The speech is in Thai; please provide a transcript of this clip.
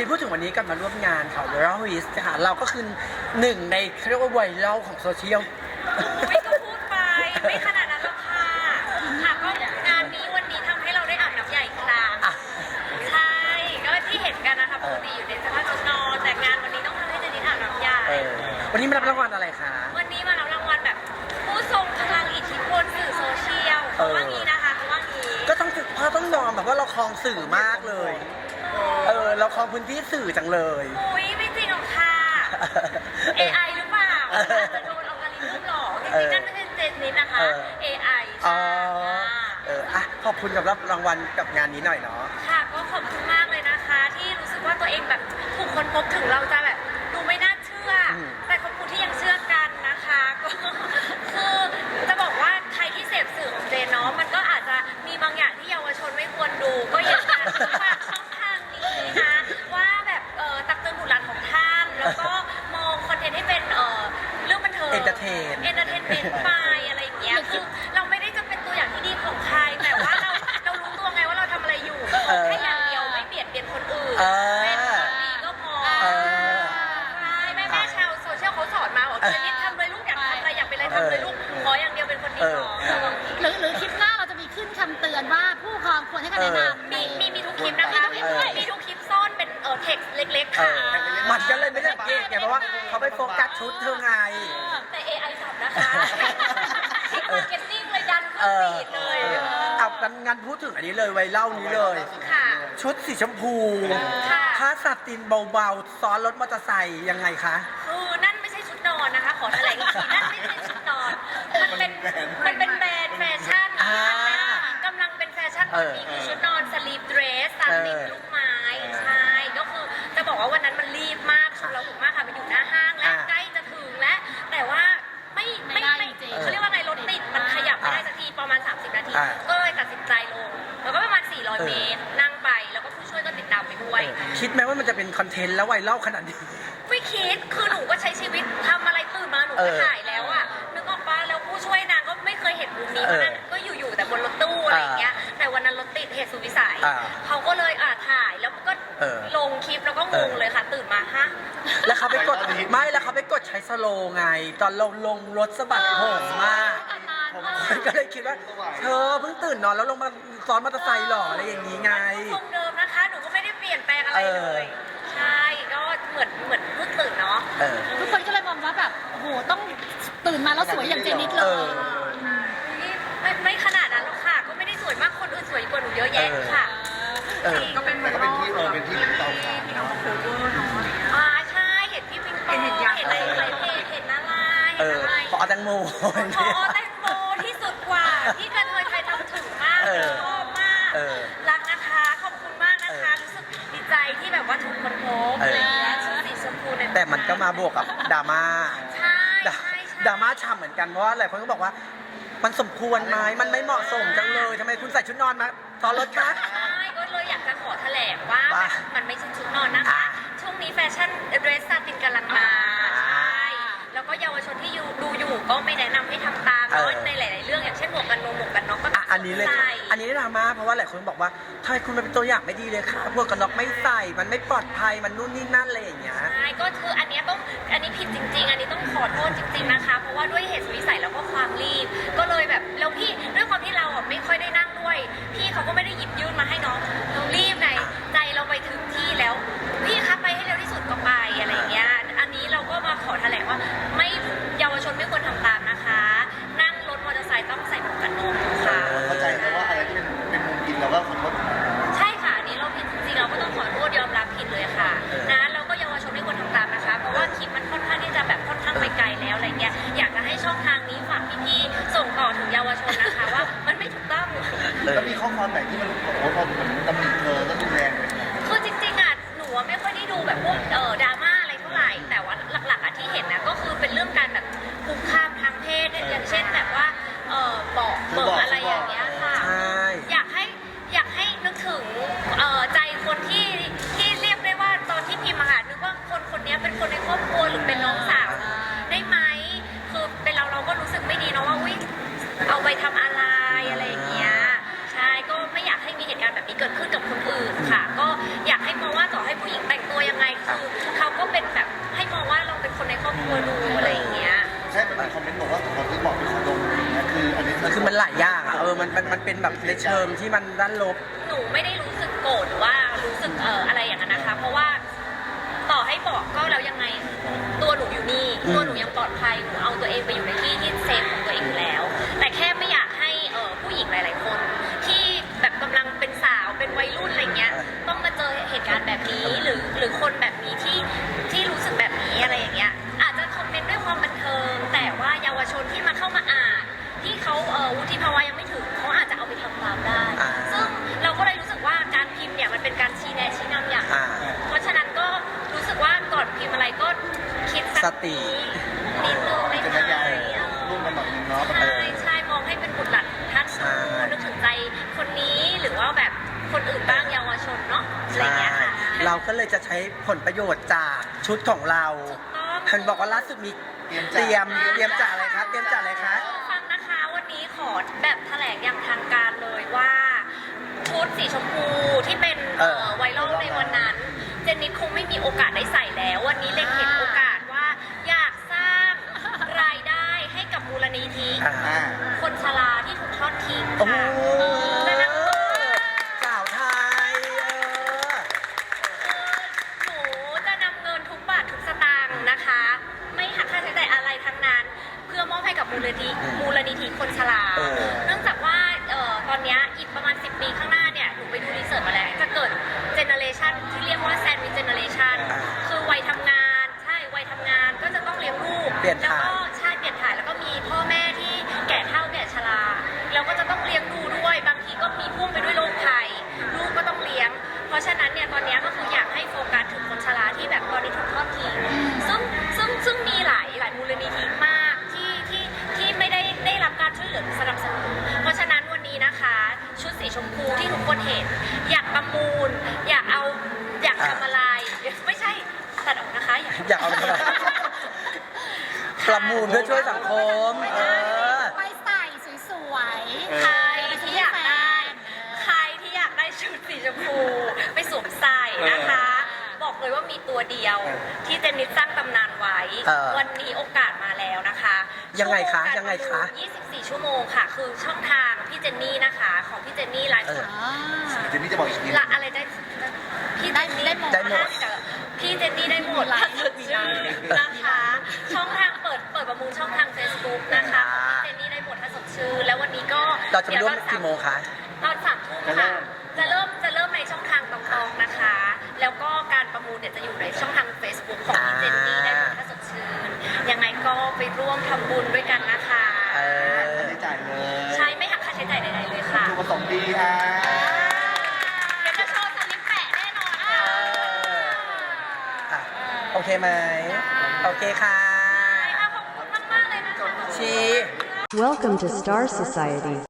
ทีพูดถึงวันนี้กลับมาร่วมงานค่ะ Viral w i s ค่ะเราก็คือหนึ่งในเขาเรียกว่าไวรัลของโซเชียล ไม่ก็พูดไป ไม่ขนาดนั้นหรอกค่ะค่ะก็งานนี้วันนี้ทำให้เราได้อาบน้ำใหญ่ครั้งอะ ใช่ ก็ที่เห็นกันนะคะปกติอยู่ในสภาพชุดนอนแต่งานวันนี้ต้องทำให้เจนนี่อาบน้ำใหญ่ เออวันนี้มารับรางวัลอะไรคะ วันนี้มารับรางวัลแบบผู้ทรงพลังอิทธิพลสื่อโซเชียลเขาว่างี้นะคะเขาว่างี้ ก็ต้องเพราะต้องยอมแบบว่าเราคลองสื่อมากเลย เออ เราคลองพื้นที่สื่อจังเลย อุ้ยไม่จริงหรอกค่ะ AI หรือเปล่าจะโดนเอาการิทึมหลอกจริงๆนั่นไม่ใช่เจนนี่นะคะ เออ AI อ๋อใช่เออ อะ ขอบคุณกับรับรางวัลกับงานนี้หน่อยเนาะ ค่ะก็ขอบคุณมากเลยนะคะ ที่รู้สึกว่าตัวเองแบบถูกคนพบถึงเราจะแบบ เล็กๆเอค่ะอมันก็เลยไม่ได้เกตไงเพราะว่าเขาไปโฟกัสชุดเธอไง แต่ AI สับนะคะคลิปมาร์เก็ตติ้งเลยดันเอขึ้นอฟีดเลยเอางั้นงั้นพูดถึงอันนี้เลยไวรัลนี้เลย ค่ะ ชุดสีชมพูค่ะ ผ้าสตินเบาๆ ซ้อนรถมอเตอร์ไซค์ยังไงคะ คือนั่นไม่ใช่ชุดนอนนะคะ ขอแถลงอีกทีนั่นไม่ใช่ชุดนอน มันเป็นมันเป็นแบรนด์แฟชั่นอ่ากำลังเป็นแฟชั่นตอนนี้คือชุดนอนสลีปเดรสตามติดลูก ว่าวันนั้นมันรีบมากคือเราถูกมากค่ะมันอยู่หน้าห้างและอ่าใกล้จะถึงแล้วแต่ว่าไม่ไม่ไม่ได้ไม่จริง เขาเรียกว่าไงรถติดมันขยับไม่ได้อ่าสักทีประมาณ 30 นาที อ่าก็เลยตัดสินใจลง แล้วก็ประมาณ 400 เออ เมตรนั่งไปแล้วก็ผู้ช่วยก็ติดตามไปด้วย คิดไหมว่ามันจะเป็นคอนเทนต์แล้วไวรัลขนาดนี้ ไม่คิด คือหนูก็ใช้ชีวิตทำอะไรตื่นมาหนูเอก็อถ่ายแล้วอะนึกออกปะแล้วผู้ช่วยนางก็ไม่เคยเห็นมุมนี้เออเพราะนั้นก็อยู่ๆแต่บนรถตู้อะไรอย่างเงี้ย แต่วันนั้นรถติดเหตุสุดวิสัย อ่าเขาก็เลยอ่าถ่ายแล้วก็ เออ ลงคลิปแล้วก็งเองอเลยค่ะ ตื่นมาฮะ แล้วเขาไปกดไม่แล้วเขาไปกดใช้สโลว์ไง ตอนลงลงรถสะบัดผมมากนานมากมันก็เลยคิดว่า เธอเพิ่งตื่นนอนแล้วลงมาซ้อนมอเตอร์ไซค์หรออะไรอย่างนี้ไง คงเดิมนะคะ หนูก็ไม่ได้เปลี่ยนแปลงอะไรเลย ใช่ ก็เหมือนเหมือนเพิ่งตื่นเนาะเออ ทุกคนก็เลยมองว่าแบบโอ้โหต้องตื่นมาแล้วสวยอย่างเจนิดเลเอยอ ไม่ไม่ขนาดนั้นหรอกค่ะ ก็ไม่ได้สวยมาก คนอื่นสวยกว่าหนูเยอะแยะค่ะ เอ อก็เป็นแต่ก็เป็นที่เออเป็นที่เตาขาวเนาะอ่าใช่เห็นพี่ปิงปองเห็นอะไรหลายเพจเห็นอะไรเอเห็นออะไรขอแตงโมพอแตงโมที่สุดกว่าที่กระเทยไทยทำถึงมากเออชอบมากเออรักนะคะขอบคุณมากนะคะรู้สึกดีใจที่แบบว่าถูกคนพบเอออ อะไรอย่างเงี้ยชุดสีชมพูในแต่มันก็มาบวกกับดราม่าใช่ดราใช่ใช่ ดราม่าฉ่ำเหมือนกันเพราะว่าหลายคนก็บอกว่า มันสมควรไหมมันไม่เหมาะสมจังเลยทำไมคุณใส่ชุดนอนมาซ้อนรถคะ ขอแถลงว่าว่ามันไม่ใช่ชุดนอนนะคะ อ่าช่วงนี้แฟชั่นเดรสซาตินกำลังมาอ่าใช่แล้วก็เยาวชนที่อยู่ดูอยู่ก็ไม่แนะนำให้ทำตามเออเนาะในหลาย ๆ เรื่องอย่างเช่นหมวกกันน็อกหมวกกันน็อกก็อะอันนี้เลย ใส่อันนี้ดราม่าเพราะว่าหลายคนบอกว่าทำไมคุณเป็นตัวอย่างไม่ดีเลยค่ะพวกกันน็อกไม่ใส่ มันไม่ปลอดภัย มันนู่นนี่นั่นอะไรอย่างเงี้ย ใช่ก็คืออันเนี้ยต้องอันนี้ผิดจริง ๆ อันนี้ต้องขอโทษจริง ๆ นะคะ เพราะว่าด้วยเหตุสุดวิสัยแล้วก็ความรีบ ก็เลยแบบแล้วพี่ด้วยความที่ ủa, coi! มันมันมันเป็นแบบในเชิงที่มันด้านลบ หนูไม่ได้รู้สึกโกรธหรือว่ารู้สึกเอ่ออะไรอย่างนั้นนะคะ เพราะว่าต่อให้บอกก็แล้วยังไง ตัวหนูอยู่นี่ ตัวหนูยังปลอดภัยหนูเอาตัวเองไปอยู่ใน สักสตินิดนึงในจะใจระยายเออร่วมกันหน่อยนึงเนาะใช่ใช่มองให้เป็นบุตรหลานท่านใช่นึกถึงใจคนนี้หรือว่าแบบคนอื่นบ้างเยาวชนเนาะอะไรใช่เงี้ยค่ะ เราก็เลยจะใช้ผลประโยชน์จากชุดของเราถูกต้อง เห็นบอกว่าล่าสุดมีเตรียมเตรียมเตรียมจ่าอะไรครับ เตรียมจ่าอะไรคะ ฟังนะคะวันนี้ขอแบบแถลงอย่างทางการเลยว่า ชุดสีชมพูที่เป็นเออ เอ่อไวรัลในวันนั้น เจนนิดคงไม่มีโอกาสได้ใส่แล้ว วันนี้เล็งเห็นโอก ทอดทิ้งโอ้ค่ะจะนำเงินสาวไทยเออ หนูจะนำเงินทุกบาททุกสตางค์นะคะ ไม่หักค่าใช้จ่ายอะไรทั้งนั้น เพื่อมอบให้กับมูลนิธิมูลนิธิคนชราเออ เนื่องจากว่าเอ่อตอนเนี้ยอีกประมาณ 10 ปีข้างหน้าเนี่ยหนูไปดูรีเสิร์ชมาแล้ว จะเกิดเจเนเรชันที่เรียกว่าแซนด์วิชเจเนเรชันอ่าคือวัยทำงาน ใช่วัยทำงานก็จะต้องเลี้ยงลูกเปลี่ยนแล้วถ่ายก็ ชุดสีชมพูที่ทุกคนเห็น อยากประมูล อยากเอาอยากทำอะไร ไม่ใช่ตัดออกนะคะ อยากอยากเอาอะไรประมูลเพื่อช่วยสังคม เออ ไปใส่สวยๆใครที่อยากได้ ใครที่อยากได้ชุดสีชมพูไปสวมใส่นะคะ บอกเลยว่ามีตัวเดียว ที่เจนนิสสร้างตำนานไว้ เออวันนี้โอกาสมาแล้วนะคะยังไงคะชั่วโมกรยังไงคะ ประมูล24 ชั่วโมงค่ะ คือช่องทาง พี่เจนนี่นะคะ ของพี่เจนนี่ไลฟ์สดอ๋อเดี๋ยวนี้จะบอกอีกทีละอะไรได้พี่เจนนี่ได้หมดได้หมดพี่เจนนี่ได้หมดมีไลฟ์ถ้าสดชื่นนะคะ ช่องทางเปิดเปิดประมูลช่องทาง Facebook นะคะของพี่เจนนี่ได้หมดถ้าสดชื่นแล้ววันนี้ก็เราจะไปร่วมดี๋ยตอนกี่โมงคะ ตอนสามทุ่มค่ะ อเคไหม โอเคค่ะ ขอบคุณมากๆเลยนะคะ ชี Welcome to Star Society.